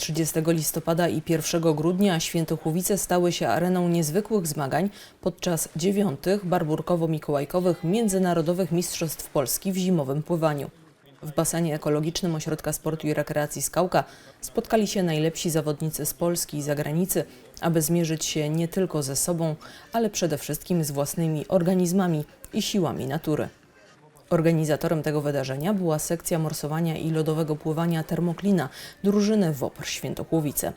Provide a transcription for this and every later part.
30 listopada i 1 grudnia Świętochłowice stały się areną niezwykłych zmagań podczas dziewiątych barburkowo-mikołajkowych Międzynarodowych Mistrzostw Polski w zimowym pływaniu. W basenie ekologicznym Ośrodka Sportu i Rekreacji Skałka spotkali się najlepsi zawodnicy z Polski i zagranicy, aby zmierzyć się nie tylko ze sobą, ale przede wszystkim z własnymi organizmami i siłami natury. Organizatorem tego wydarzenia była sekcja morsowania i lodowego pływania Termoklina drużyny WOPR Świętochłowice.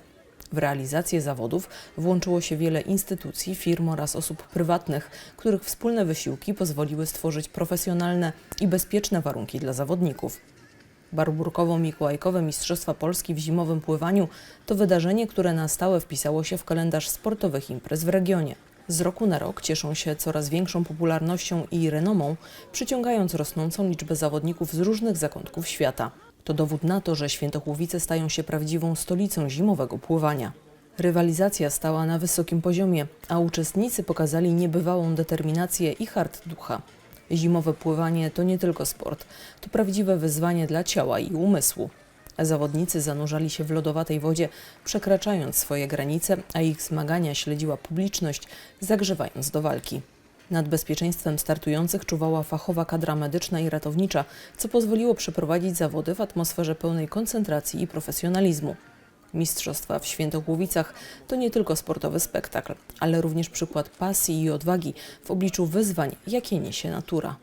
W realizację zawodów włączyło się wiele instytucji, firm oraz osób prywatnych, których wspólne wysiłki pozwoliły stworzyć profesjonalne i bezpieczne warunki dla zawodników. Barburkowo-Mikołajkowe Mistrzostwa Polski w zimowym pływaniu to wydarzenie, które na stałe wpisało się w kalendarz sportowych imprez w regionie. Z roku na rok cieszą się coraz większą popularnością i renomą, przyciągając rosnącą liczbę zawodników z różnych zakątków świata. To dowód na to, że Świętochłowice stają się prawdziwą stolicą zimowego pływania. Rywalizacja stała na wysokim poziomie, a uczestnicy pokazali niebywałą determinację i hart ducha. Zimowe pływanie to nie tylko sport, to prawdziwe wyzwanie dla ciała i umysłu. Zawodnicy zanurzali się w lodowatej wodzie, przekraczając swoje granice, a ich zmagania śledziła publiczność, zagrzewając do walki. Nad bezpieczeństwem startujących czuwała fachowa kadra medyczna i ratownicza, co pozwoliło przeprowadzić zawody w atmosferze pełnej koncentracji i profesjonalizmu. Mistrzostwa w Świętochłowicach to nie tylko sportowy spektakl, ale również przykład pasji i odwagi w obliczu wyzwań, jakie niesie natura.